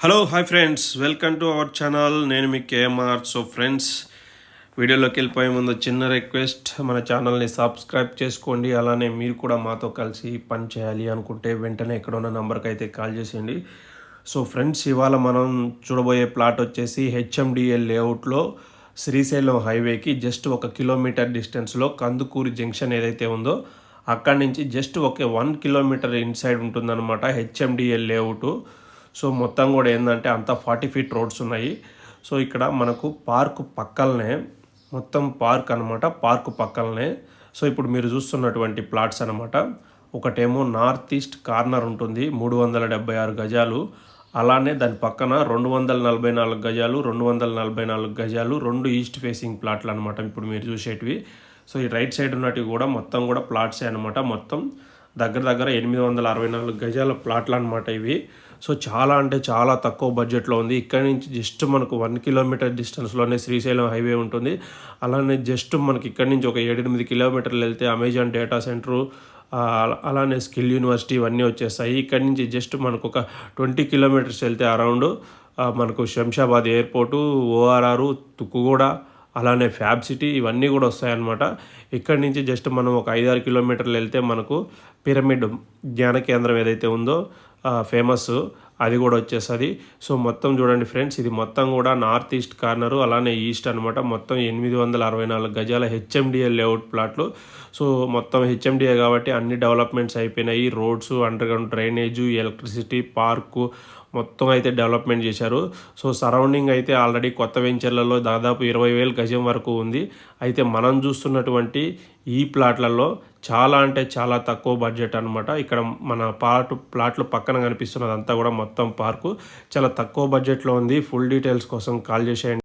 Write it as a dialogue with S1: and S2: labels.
S1: Hello hi friends welcome to our channel నేను మీ KMR so friends వీడియోలోకి వెళ్ళిపోయే ముందు చిన్న రిక్వెస్ట్ మన ఛానల్ని సబ్స్క్రైబ్ చేసుకోండి. అలానే మీరు కూడా మాతో కలిసి పని చేయాలి అనుకుంటే వెంటనే ఎక్కడ ఉన్న నెంబర్కి అయితే కాల్ చేసేయండి. సో ఫ్రెండ్స్ ఇవాళ మనం చూడబోయే ప్లాట్ వచ్చేసి హెచ్ఎండిఎల్ లేఅవుట్లో శ్రీశైలం హైవేకి జస్ట్ ఒక కిలోమీటర్ డిస్టెన్స్లో కందుకూరి జంక్షన్ ఏదైతే ఉందో అక్కడి నుంచి జస్ట్ ఒక వన్ కిలోమీటర్ ఇన్సైడ్ ఉంటుందన్నమాట హెచ్ఎండిఎల్ లేఅవుట్ సో మొత్తం కూడా ఏంటంటే అంతా ఫార్టీ ఫీట్ రోడ్స్ ఉన్నాయి. సో ఇక్కడ మనకు పార్క్ పక్కలనే మొత్తం పార్క్ అనమాట పార్క్ పక్కలనే. సో ఇప్పుడు మీరు చూస్తున్నటువంటి ప్లాట్స్ అనమాట ఒకటేమో నార్త్ ఈస్ట్ కార్నర్ ఉంటుంది మూడు వందల డెబ్బై ఆరు గజాలు. అలానే దాని పక్కన రెండు వందల నలభై నాలుగు గజాలు రెండు వందల నలభై నాలుగు గజాలు రెండు ఈస్ట్ ఫేసింగ్ ప్లాట్లు అనమాట ఇప్పుడు మీరు చూసేటివి. సో ఈ రైట్ సైడ్ ఉన్నటివి కూడా మొత్తం కూడా ప్లాట్సే అనమాట మొత్తం దగ్గర దగ్గర ఎనిమిది వందల అరవై నాలుగు గజాల ప్లాట్లు అనమాట ఇవి. సో చాలా అంటే చాలా తక్కువ బడ్జెట్లో ఉంది. ఇక్కడ నుంచి జస్ట్ మనకు వన్ కిలోమీటర్ డిస్టెన్స్లోనే శ్రీశైలం హైవే ఉంటుంది. అలానే జస్ట్ మనకి ఇక్కడ నుంచి ఒక ఏడెనిమిది కిలోమీటర్లు వెళ్తే అమెజాన్ డేటా సెంటరు అలానే స్కిల్ యూనివర్సిటీ ఇవన్నీ వచ్చేస్తాయి. ఇక్కడ నుంచి జస్ట్ మనకు ఒక ట్వంటీ కిలోమీటర్స్ వెళ్తే అరౌండ్ మనకు శంషాబాద్ ఎయిర్పోర్టు ఓఆర్ఆర్ తుక్కుగూడ అలానే ఫ్యాబ్ సిటీ ఇవన్నీ కూడా వస్తాయన్నమాట. ఇక్కడి నుంచి జస్ట్ మనం ఒక ఐదారు కిలోమీటర్లు వెళ్తే మనకు పిరమిడ్ జ్ఞాన కేంద్రం ఏదైతే ఉందో ఫేమస్ అది కూడా వచ్చేస్తుంది. సో మొత్తం చూడండి ఫ్రెండ్స్ ఇది మొత్తం కూడా నార్త్ ఈస్ట్ కార్నరు అలానే ఈస్ట్ అనమాట మొత్తం ఎనిమిది వందల అరవై నాలుగు గజాల హెచ్ఎండిఏ లేఅవుట్ ప్లాట్లు. సో మొత్తం హెచ్ఎండిఏ కాబట్టి అన్ని డెవలప్మెంట్స్ అయిపోయినాయి. Roads underground drainage electricity park మొత్తం అయితే డెవలప్మెంట్ చేశారు. సో సరౌండింగ్ అయితే ఆల్రెడీ కొత్త వెంచర్లలో దాదాపు ఇరవై వేలు గజం వరకు ఉంది. అయితే మనం చూస్తున్నటువంటి ఈ ప్లాట్లలో చాలా అంటే చాలా తక్కువ బడ్జెట్ అనమాట ఇక్కడ మన పాటు ప్లాట్లు పక్కన కనిపిస్తున్నదంతా కూడా మొత్తం మొత్తం పార్కు. చాలా తక్కువ బడ్జెట్లో ఉంది. ఫుల్ డీటెయిల్స్ కోసం కాల్ చేసేయండి.